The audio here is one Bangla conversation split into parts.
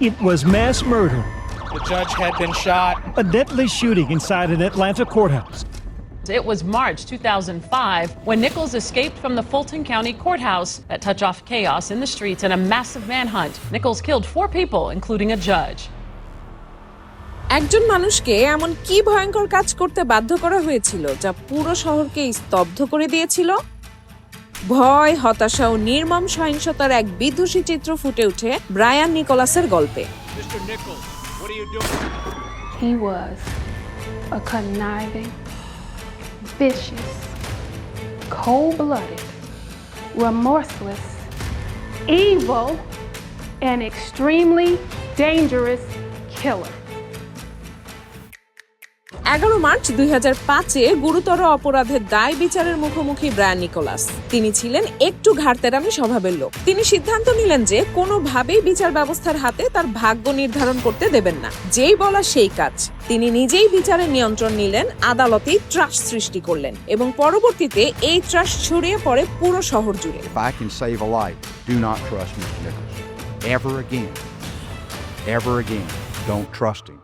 It was mass murder, The judge had been shot. a deadly shooting inside an Atlanta courthouse. It was March 2005 when Nichols escaped from the Fulton County Courthouse. That touch off chaos in the streets and a massive manhunt. Nichols killed four people, including a judge. একজন মানুষকে এমন কি ভয়ঙ্কর কাজ করতে বাধ্য করা হয়েছিল যা পুরো শহরকে স্তব্ধ করে দিয়েছিল ভয় হতাশা ও নির্মম সহিংসতার এক বিধ্বসী চিত্র ফুটে ওঠে ব্রায়ান নিকোলাসের গল্পে? He was a conniving, vicious, cold blooded, remorseless, evil, and extremely dangerous killer. এগারো মার্চ দুই হাজার পাঁচে গুরুতর অপরাধের দায় বিচারের মুখোমুখি ব্রায়ান নিকোলাস তিনি ছিলেন একটু ঘাড়তেরামি স্বভাবের লোক তিনি সিদ্ধান্ত নিলেন যে কোনোভাবেই বিচার ব্যবস্থার হাতে তার ভাগ্য নির্ধারণ করতে দেবেন না যেই বলা সেই কাজ তিনি নিজেই বিচারের নিয়ন্ত্রণ নিলেন, আদালতেই ত্রাস সৃষ্টি করলেন এবং পরবর্তীতে এই ত্রাস ছড়িয়ে পড়ে পুরো শহর জুড়ে. Ever again. Ever again. Don't trust him.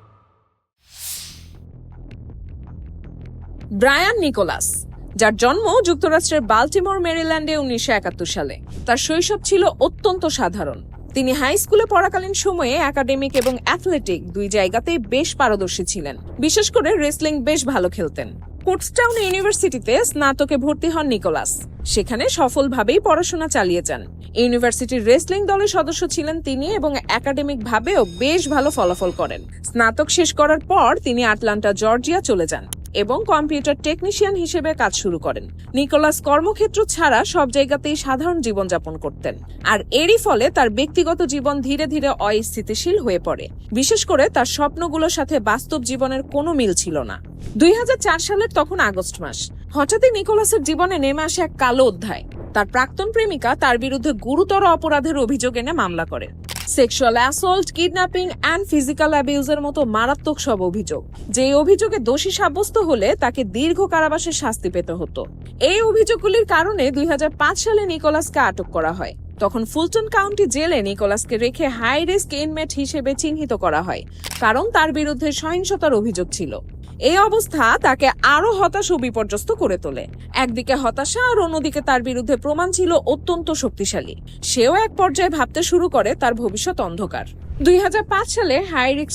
Brian Nichols, যার জন্ম যুক্তরাষ্ট্রের বাল্টিমোর, মেরিল্যান্ডে উনিশশো একাত্তর সালে। তার শৈশব ছিল অত্যন্ত সাধারণ। তিনি হাই স্কুলে পড়াকালীন সময়ে একাডেমিক এবং অ্যাথলেটিক দুই জায়গাতেই বেশ পারদর্শী ছিলেন। বিশেষ করে রেসলিং বেশ ভালো খেলতেন। কোটসটাউন ইউনিভার্সিটিতে স্নাতকে ভর্তি হন নিকোলাস। সেখানে সফলভাবেই পড়াশোনা চালিয়ে যান। ইউনিভার্সিটির রেসলিং দলের সদস্য ছিলেন তিনি এবং একাডেমিক ভাবেও বেশ ভালো ফলাফল করেন। স্নাতক শেষ করার পর তিনি আটলান্টা, জর্জিয়া চলে যান। এবং কম্পিউটার টেকনিশিয়ান হিসেবে কাজ শুরু করেন। নিকোলাস কর্মক্ষেত্র ছাড়া সব জায়গাতেই সাধারণ জীবনযাপন করতেন। আর এরই ফলে তার ব্যক্তিগত জীবন ধীরে ধীরে অস্থিতিশীল হয়ে পড়ে। বিশেষ করে তার স্বপ্নগুলোর সাথে বাস্তব জীবনের কোনো মিল ছিল না। দুই হাজার চার সালের তখন আগস্ট মাস। হঠাৎই নিকোলাসের জীবনে নেমে আসে এক কালো অধ্যায়। তার প্রাক্তন প্রেমিকা তার বিরুদ্ধে গুরুতর অপরাধের অভিযোগ এনে মামলা করে। Sexual assault kidnapping and physical অ্যাবিউজের মতো মারাত্মক সব অভিযোগ। যে অভিযোগে দোষী সাব্যস্ত হলে তাকে দীর্ঘ কারাবাসের শাস্তি পেতে হতো। এই অভিযোগগুলির কারণে দুই হাজার পাঁচ সালে নিকোলাসকে আটক করা হয়। তখন ফুলটন কাউন্টি জেলে নিকোলাসকে রেখে হাই রিস্ক ইনমেট হিসেবে চিহ্নিত করা হয়। কারণ তার বিরুদ্ধে সহিংসতার অভিযোগ ছিল। এই অবস্থা তাকে আরও হতাশ ও বিপর্যস্ত করে তোলে। একদিকে হতাশা আর অন্যদিকে তার বিরুদ্ধে প্রমাণ ছিল অত্যন্ত শক্তিশালী। সেও এক পর্যায়ে ভাবতে শুরু করে তার ভবিষ্যৎ অন্ধকার। দুই হাজার পাঁচ সালে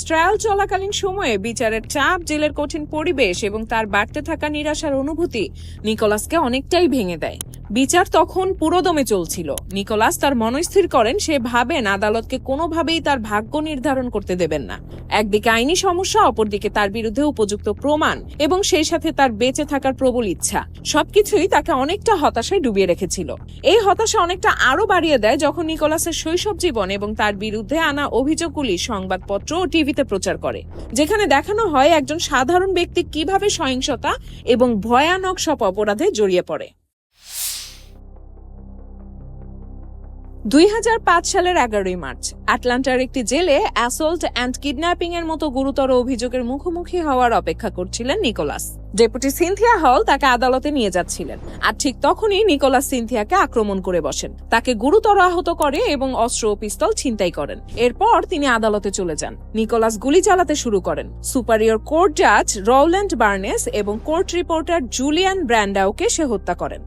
ট্রায়াল চলাকালীন সময়ে বিচারের চাপ, জেলের কঠিন পরিবেশ এবং তার বাড়তে থাকা নিরাশার অনুভূতি নিকোলাসকে অনেকটাই ভেঙে দেয়। বিচার তখন পুরোদমে চলছিল। নিকোলাস তার মনস্থির করেন, সে ভাবেন আদালতকে কোনোভাবেই তার ভাগ্য নির্ধারণ করতে দেবেন না। একদিকে আইনি সমস্যা, অপরদিকে তার বিরুদ্ধে উপযুক্ত প্রমাণ এবং সেই সাথে তার বেঁচে থাকার প্রবল ইচ্ছা। সবকিছুই তাকে অনেকটা হতাশায় ডুবিয়ে রেখেছিল। এই হতাশা অনেকটা আরও বাড়িয়ে দেয় যখন নিকোলাসের শৈশব জীবন এবং তার বিরুদ্ধে আনা অভিযোগগুলি সংবাদপত্র ও টিভিতে প্রচার করে, যেখানে দেখানো হয় একজন সাধারণ ব্যক্তি কীভাবে সহিংসতা এবং ভয়ানক সব অপরাধে জড়িয়ে পড়ে। দুই হাজার পাঁচ সালের এগারোই মার্চ আটলান্টার একটি জেলে অ্যাসল্ট অ্যান্ড কিডন্যাপিং এর মতো গুরুতর অভিযোগের মুখোমুখি হওয়ার অপেক্ষা করছিলেন নিকোলাস। ডেপুটি সিনথিয়া হল তাকে আদালতে নিয়ে যাচ্ছিলেন আর ঠিক তখনই নিকোলাস সিনথিয়াকে আক্রমণ করে বসেন। তাকে গুরুতর আহত করে এবং অস্ত্র ও পিস্তল ছিনতাই করেন। এরপর তিনি আদালতে চলে যান। নিকোলাস গুলি চালাতে শুরু করেন। সুপারিয়র কোর্ট জাজ রৌল্যান্ড বার্নেস এবং কোর্ট রিপোর্টার জুলিয়ান ব্র্যান্ডাউকে সে হত্যা করেন।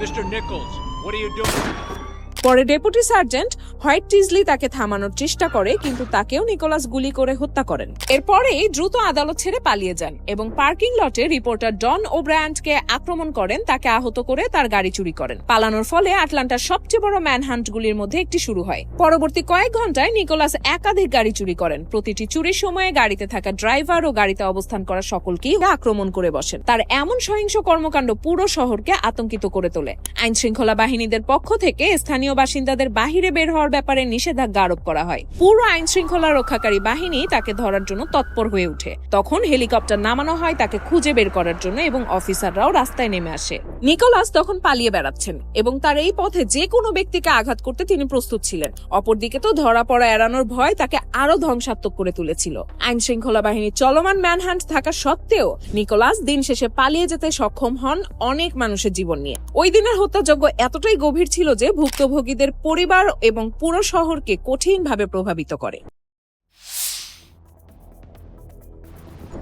Mr. Nichols, what are you doing? পরে ডেপুটি সার্জেন্ট হোয়াইট টিজলি তাকে থামানোর চেষ্টা করে, কিন্তু তাকেও নিকোলাস গুলি করে হত্যা করেন। এরপরেই দ্রুত আদালত ছেড়ে পালিয়ে যান এবং পার্কিং লটে রিপোর্টার ডন ওব্রায়ান্টকে আক্রমণ করেন, তাকে আহত করে তার গাড়ি চুরি করেন। পালানোর ফলে আটলান্টার সবচেয়ে বড় ম্যানহান্টগুলির মধ্যে একটি শুরু হয়। পরবর্তী কয়েক ঘন্টায় নিকোলাস একাধিক গাড়ি চুরি করেন। প্রতিটি চুরির সময়ে গাড়িতে থাকা ড্রাইভার ও গাড়িতে অবস্থান করা সকলকেই আক্রমণ করে বসেন। তার এমন সহিংস কর্মকাণ্ড পুরো শহরকে আতঙ্কিত করে তোলে। আইন শৃঙ্খলা বাহিনীদের পক্ষ থেকে স্থানীয় বাসিন্দাদের বাহিরে বের হওয়ার ব্যাপারে নিষেধাজ্ঞা আরোপ করা হয়। পুরো আইন শৃঙ্খলা রক্ষাকারী বাহিনী তাকে ধরার জন্য তৎপর হয়ে ওঠে। তখন হেলিকপ্টার নামানো হয় তাকে খুঁজে বের করার জন্য এবং অফিসাররাও রাস্তায় নেমে আসে। নিকোলাস তখন পালিয়ে বেড়াচ্ছেন এবং তার এই পথে যে কোনো ব্যক্তিকে আঘাত করতে তিনি প্রস্তুত ছিলেন। অপরদিকে তো ধরা পড়া এড়ানোর ভয় তাকে আরও ধ্বংসাত্মক করে তুলেছিল। আইন শৃঙ্খলা বাহিনীর চলমান ম্যানহান্ট থাকা সত্ত্বেও নিকোলাস দিন শেষে পালিয়ে যেতে সক্ষম হন অনেক মানুষের জীবন নিয়ে। ওই দিনের হত্যাযজ্ঞ এতটাই গভীর ছিল যে ভুক্তভোগী ভুক্তভোগীদের পরিবার এবং পুরো শহরকে কঠিনভাবে প্রভাবিত করে।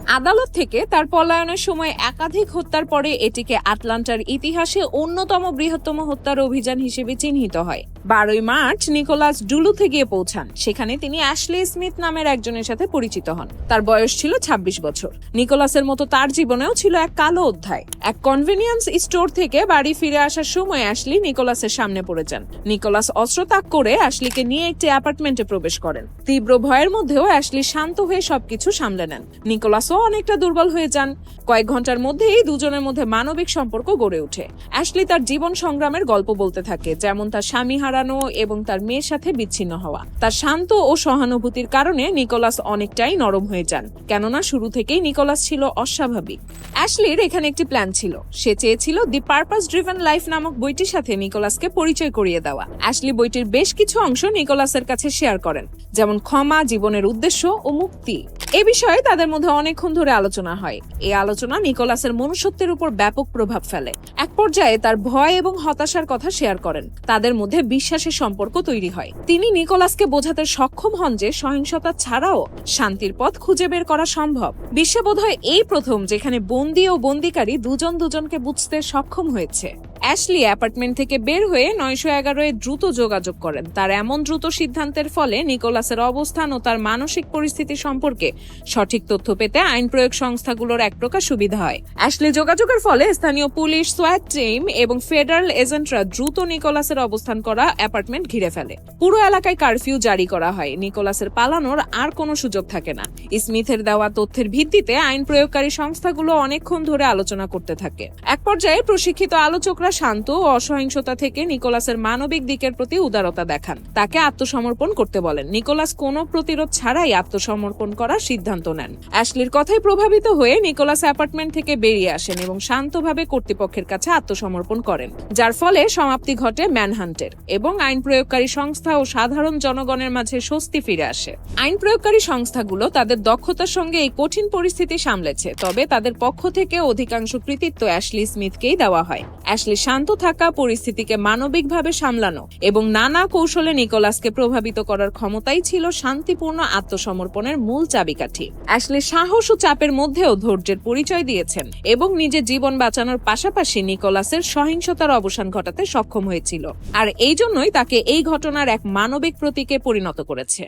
আদালত থেকে তার পলায়নের সময় একাধিক হত্যার পরে এটিকে আটলান্টার ইতিহাসে অন্যতম বৃহত্তম হত্যার অভিযান হিসেবে চিহ্নিত হয়। বারোই মার্চ নিকোলাস ডুলুথে গিয়ে পৌঁছান। সেখানে তিনি অ্যাশলি স্মিথ নামের একজনের সাথে পরিচিত হন। তার বয়স ছিল ২৬ বছর। নিকোলাসের মতো তার জীবনেও ছিল এক কালো অধ্যায়। এক কনভেনিয়েন্স স্টোর থেকে বাড়ি ফিরে আসার সময় অ্যাশলি নিকোলাসের সামনে পড়ে যান। নিকোলাস অস্ত্র ত্যাগ করে অ্যাশলিকে নিয়ে একটি অ্যাপার্টমেন্টে প্রবেশ করেন। তীব্র ভয়ের মধ্যেও অ্যাশলি শান্ত হয়ে সবকিছু সামলে নেন। নিকোলাসও অনেকটা দুর্বল হয়ে যান। কয়েক ঘণ্টার মধ্যেই দুজনের মধ্যে মানবিক সম্পর্ক গড়ে ওঠে। অ্যাশলি তার জীবন সংগ্রামের গল্প বলতে থাকে, যেমন তার স্বামী হারানো এবং তার মেয়ের সাথে বিচ্ছিন্ন হওয়া। তার শান্ত ও সহানুভূতির কারণে নিকোলাস অনেকটাই নরম হয়ে যান, কেননা শুরু থেকেই নিকোলাস ছিল অস্বাভাবিক। অ্যাশলির এখানে একটি প্ল্যান ছিল। সে চেয়েছিল দি পারপাস ড্রিভেন লাইফ নামক বইটির সাথে নিকোলাসকে পরিচয় করিয়ে দেওয়া। অ্যাশলি বইটির বেশ কিছু অংশ নিকোলাসের কাছে শেয়ার করেন, যেমন ক্ষমা, জীবনের উদ্দেশ্য ও মুক্তি। এ বিষয়ে তাদের মধ্যে অনেকক্ষণ ধরে আলোচনা হয়। এই আলোচনা নিকোলাসের মনুষ্যত্বের উপর ব্যাপক প্রভাব ফেলে। এক পর্যায়ে তার ভয় এবং হতাশার কথা শেয়ার করেন। তাদের মধ্যে বিশ্বাসের সম্পর্ক তৈরি হয়। তিনি নিকোলাসকে বোঝাতে সক্ষম হন যে সহিংসতা ছাড়াও শান্তির পথ খুঁজে বের করা সম্ভব। বিশ্বে বোধহয় এই প্রথম যেখানে বন্দী ও বন্দিকারী দুজন দুজনকে বুঝতে সক্ষম হয়েছে। অ্যাশলি অ্যাপার্টমেন্ট থেকে বের হয়ে নয়শো এগারোয় দ্রুত যোগাযোগ করেন। তার এমন দ্রুত সিদ্ধান্তের ফলে নিকোলাসের অবস্থান ও তার মানসিক পরিস্থিতি সম্পর্কে সঠিক তথ্য পেতে আইন প্রয়োগ সংস্থাগুলোর এক প্রকার সুবিধা হয়। অ্যাশলি যোগাযোগের ফলে স্থানীয় পুলিশ সোয়াট টিম এবং ফেডারেল এজেন্টরা দ্রুত নিকোলাসের অবস্থান করা অ্যাপার্টমেন্ট ঘিরে ফেলে। পুরো এলাকায় কারফিউ জারি করা হয়। নিকোলাসের পালানোর আর কোনো সুযোগ থাকে না। স্মিথের দেওয়া তথ্যের ভিত্তিতে আইন প্রয়োগকারী সংস্থাগুলো অনেকক্ষণ ধরে আলোচনা করতে থাকে। এক পর্যায়ে প্রশিক্ষিত আলোচকরা শান্ত ও অসহিংসতা থেকে নিকোলাসের মানবিক দিকের প্রতি উদারতা দেখান। তাকে আত্মসমর্পণ করতে বলেন। নিকোলাস কোনো প্রতিরোধ ছাড়াই আত্মসমর্পণ করার সিদ্ধান্ত নেন। অ্যাশলির কথায় প্রভাবিত হয়ে নিকোলাস অ্যাপার্টমেন্ট থেকে বেরিয়ে আসেন এবং শান্তভাবে কর্তৃপক্ষের কাছে আত্মসমর্পণ করেন, যার ফলে সমাপ্তি ঘটে ম্যানহান্টের এবং আইন প্রয়োগকারী সংস্থা ও সাধারণ জনগণের মাঝে স্বস্তি ফিরে আসে। আইন প্রয়োগকারী সংস্থাগুলো তাদের দক্ষতার সঙ্গে এই কঠিন পরিস্থিতি সামলেছে, তবে তাদের পক্ষ থেকে অধিকাংশ কৃতিত্ব অ্যাশলি স্মিথকেই দেওয়া হয়। অ্যাশলি শান্ত থাকা পরিস্থিতিকে মানবিকভাবে সামলানো এবং নানা কৌশলে নিকোলাসকে প্রভাবিত করার ক্ষমতাই ছিল শান্তিপূর্ণ আত্মসমর্পণের মূল চাবিকাঠি। অ্যাশলি সাহস ও চাপের মধ্যেও ধৈর্যের পরিচয় দিয়েছেন এবং নিজের জীবন বাঁচানোর পাশাপাশি নিকোলাসের সহিংসতার অবসান ঘটাতে সক্ষম হয়েছিল। আর এই জন্যই তাকে এই ঘটনার এক মানবিক প্রতীকে পরিণত করেছে।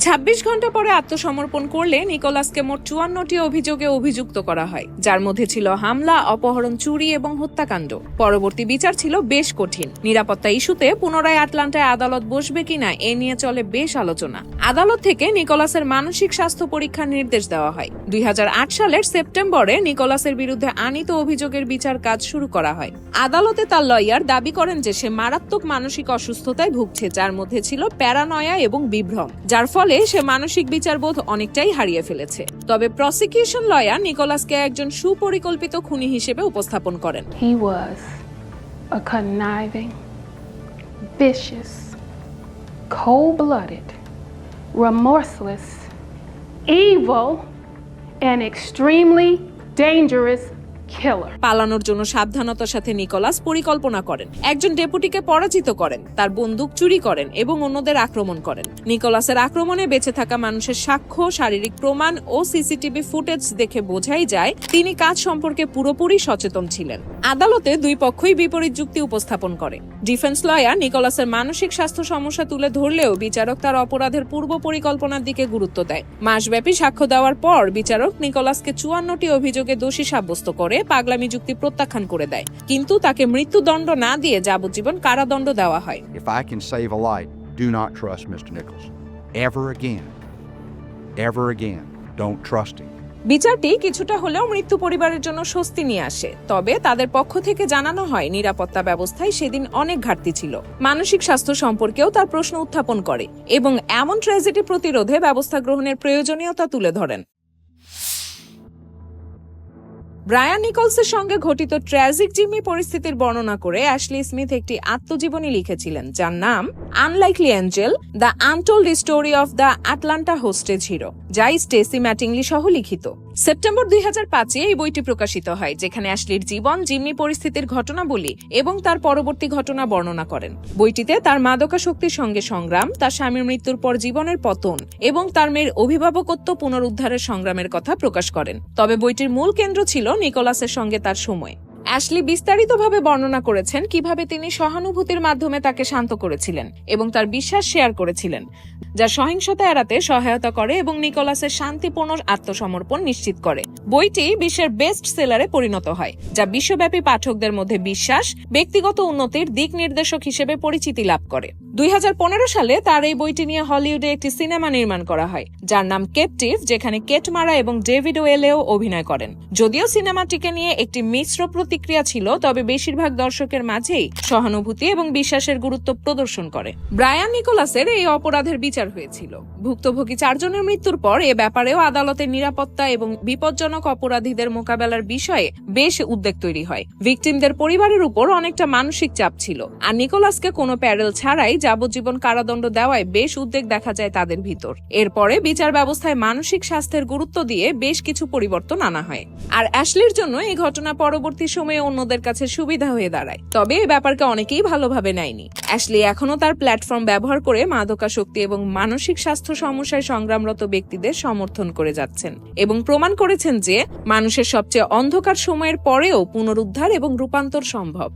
ছাব্বিশ ঘণ্টা পরে আত্মসমর্পণ করলে নিকোলাসকে মোট চুয়ান্নটি অভিযোগে অভিযুক্ত করা হয়। যার মধ্যে ছিল হামলা, অপহরণ, চুরি এবং হত্যাকাণ্ড। পরবর্তী বিচার ছিল বেশ কঠিন। নিরাপত্তা ইস্যুতে পুনরায় আটলান্টায় আদালত বসবে কিনা এ নিয়ে চলে বেশ আলোচনা। আদালত থেকে নিকোলাসের মানসিক স্বাস্থ্য পরীক্ষার নির্দেশ দেওয়া হয়। দুই হাজার আট সালের সেপ্টেম্বরে নিকোলাসের বিরুদ্ধে আনিত অভিযোগের বিচার কাজ শুরু করা হয়। আদালতে তার লয়ার দাবি করেন যে সে মারাত্মক মানসিক অসুস্থতায় ভুগছে, যার মধ্যে ছিল প্যারানয়া এবং বিভ্রম, যার ফলে ফলে সে মানসিক বিচারবোধ অনেকটাই হারিয়ে ফেলেছে। তবে প্রসিকিউশন লয়ার নিকোলাসকে একজন সুপরিকল্পিত খুনি হিসেবে উপস্থাপন করেন। Remorseless, evil, and extremely dangerous পালানোর জন্য সাবধানতার সাথে নিকোলাস পরিকল্পনা করেন। একজন ডেপুটিকে পরাজিত করেন, তার বন্দুক চুরি করেন এবং অন্যদের আক্রমণ করেন। নিকোলাসের আক্রমণে বেঁচে থাকা মানুষের সাক্ষ্য, শারীরিক প্রমাণ ও সিসিটিভি ফুটেজ দেখে বোঝাই যায়, তিনি কাজ সম্পর্কে পুরোপুরি সচেতন ছিলেন। আদালতে দুই পক্ষই বিপরীত যুক্তি উপস্থাপন করে। ডিফেন্স লয়ার নিকোলাসের মানসিক স্বাস্থ্য সমস্যা তুলে ধরলেও বিচারক তার অপরাধের পূর্ব পরিকল্পনার দিকে গুরুত্ব দেয়। মাসব্যাপী সাক্ষ্য দেওয়ার পর বিচারক নিকোলাসকে চুয়ান্নটি অভিযোগে দোষী সাব্যস্ত করে পাগলামি যুক্তি প্রত্যাখ্যান করে দেয় কিন্তু তাকে মৃত্যুদণ্ড না দিয়ে যাবজ্জীবন কারাদণ্ড দেওয়া হয় If I can save a life, do not trust Mr. Nichols. Ever again. Ever again. Don't trust him. বিচারটি কিছুটা হলেও মৃত্যু পরিবারের জন্য স্বস্তি নিয়ে আসে তবে তাদের পক্ষ থেকে জানানো হয় নিরাপত্তা ব্যবস্থায় সেদিন অনেক ঘাটতি ছিল মানসিক স্বাস্থ্য সম্পর্কেও তার প্রশ্ন উত্থাপন করে এবং এমন ট্র্যাজেডি প্রতিরোধে ব্যবস্থা গ্রহণের প্রয়োজনীয়তা তুলে ধরেন ব্রায়ান নিকলসের সঙ্গে ঘটিত ট্র্যাজিক জিম্মি পরিস্থিতির বর্ণনা করে অ্যাশলি স্মিথ একটি আত্মজীবনী লিখেছিলেন, যার নাম unlikely angel, the untold story of the Atlanta hostage hero যাই স্টেসি ম্যাটিংলি সহ লিখিত। সেপ্টেম্বর দুই হাজার পাঁচে এই বইটি প্রকাশিত হয়, যেখানে অ্যাশলির জীবন, জিম্মি পরিস্থিতির ঘটনাবলী এবং তার পরবর্তী ঘটনা বর্ণনা করেন। বইটিতে তার মাদকাশক্তির সঙ্গে সংগ্রাম, তার স্বামীর মৃত্যুর পর জীবনের পতন এবং তার মেয়ের অভিভাবকত্ব পুনরুদ্ধারের সংগ্রামের কথা প্রকাশ করেন। তবে বইটির মূল কেন্দ্র ছিল নিকোলাসের সঙ্গে তার সময়। অ্যাশলি বিস্তারিতভাবে বর্ণনা করেছেন কীভাবে তিনি সহানুভূতির মাধ্যমে তাকে শান্ত করেছিলেন এবং তার বিশ্বাস শেয়ার করেছিলেন, যা সহিংসতা এড়াতে সহায়তা করে এবং নিকোলাসের শান্তিপূর্ণ আত্মসমর্পণ নিশ্চিত করে। বইটি বিশ্বের বেস্ট সেলারে পরিণত হয়, যা বিশ্বব্যাপী পাঠকদের মধ্যে বিশ্বাস, ব্যক্তিগত উন্নতির দিক নির্দেশক হিসেবে পরিচিতি লাভ করে। দুই হাজার পনেরো সালে তার এই বইটি নিয়ে হলিউডে একটি সিনেমা নির্মাণ করা হয়, যার নাম কেপটিভ যেখানে কেট মারা এবং ডেভিড ওয়েলেও অভিনয় করেন। যদিও সিনেমাটিকে নিয়ে একটি মিশ্র প্রতিক্রিয়া ছিল, তবে বেশিরভাগ দর্শকের মাঝেই সহানুভূতি এবং বিশ্বাসের গুরুত্ব প্রদর্শন করে। ব্রায়ান নিকোলাসের এই অপরাধের বিচার হয়েছিল। ভুক্তভোগী চারজনের মৃত্যুর পর এ ব্যাপারেও আদালতের নিরাপত্তা এবং বিপজ্জনক অপরাধীদের মোকাবেলার বিষয়ে বেশ উদ্বেগ তৈরি হয়। ভিকটিমদের পরিবারের উপর অনেকটা মানসিক চাপ ছিল। আর নিকোলাসকে কোনো প্যারেল ছাড়াই যাবজ্জীবন কারাদণ্ড দেওয়ায় বেশ উদ্বেগ দেখা যায় তাদের ভিতর। এরপরে বিচার ব্যবস্থায় মানসিক স্বাস্থ্যের গুরুত্ব দিয়ে বেশ কিছু পরিবর্তন আনা হয়। আর অ্যাশলির জন্য এই ঘটনা পরবর্তী সময়ে অন্যদের কাছে সুবিধা হয়ে দাঁড়ায়। তবে এই ব্যাপারকে অনেকেই ভালোভাবে নেয়নি। অ্যাশলি এখনও তার প্ল্যাটফর্ম ব্যবহার করে মাদকাসক্তি এবং মানসিক স্বাস্থ্য সমস্যায় সংগ্রামরত ব্যক্তিদের সমর্থন করে যাচ্ছেন এবং প্রমাণ করেছেন যে মানুষের সবচেয়ে অন্ধকার সময়ের পরেও পুনরুদ্ধার এবং রূপান্তর সম্ভব।